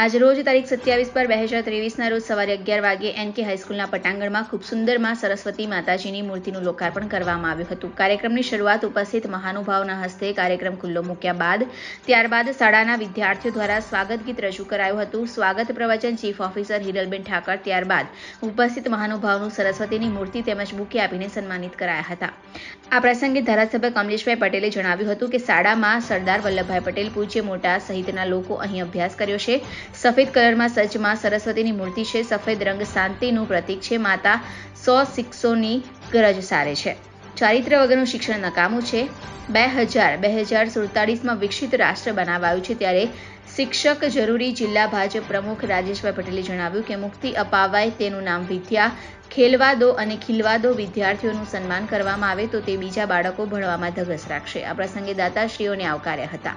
આજ રોજ તારીખ સત્યાવીસ પર બે હજાર ત્રેવીસના રોજ સવારે અગિયાર વાગે એનકે હાઈસ્કૂલના પટાંગણમાં ખૂબ સુંદરમાં સરસ્વતી માતાજીની મૂર્તિનું લોકાર્પણ કરવામાં આવ્યું હતું. કાર્યક્રમની શરૂઆત ઉપસ્થિત મહાનુભાવના હસ્તે કાર્યક્રમ ખુલ્લો મૂક્યા બાદ, ત્યારબાદ શાળાના વિદ્યાર્થીઓ દ્વારા સ્વાગત ગીત રજૂ કરાયું હતું. સ્વાગત પ્રવચન ચીફ ઓફિસર હિરલબેન ઠાકર ત્યારબાદ ઉપસ્થિત મહાનુભાવનું સરસ્વતીની મૂર્તિ તેમજ બુકે આપીને સન્માનિત કરાયા હતા. આ પ્રસંગે ધારાસભ્ય કમલેશભાઈ પટેલે જણાવ્યું હતું કે શાળામાં સરદાર વલ્લભભાઈ પટેલ પૂજ્ય મોટા સહિતના લોકો અહીં અભ્યાસ કર્યો છે. સફેદ કલરમાં સજ્જમાં સરસ્વતીની મૂર્તિ છે. સફેદ રંગ શાંતિનું પ્રતીક છે. માતા સો શિક્ષોની ગરજ સારે છે. ચારિત્ર વગરનું શિક્ષણ નકામું છે. બે હજાર બે હજાર સુડતાળીસમાં વિકસિત રાષ્ટ્ર બનાવાયું છે ત્યારે શિક્ષક જરૂરી જિલ્લા ભાજપ પ્રમુખ રાજેશભાઈ પટેલે જણાવ્યું કે મુક્તિ અપાવાય તેનું નામ વિદ્યા ખેલવા દો અને ખીલવા દો વિદ્યાર્થીઓનું સન્માન કરવામાં આવે તો તે બીજા બાળકો ભણવામાં ધગસ રાખશે. આ પ્રસંગે દાતાશ્રીઓને આવકાર્યા હતા.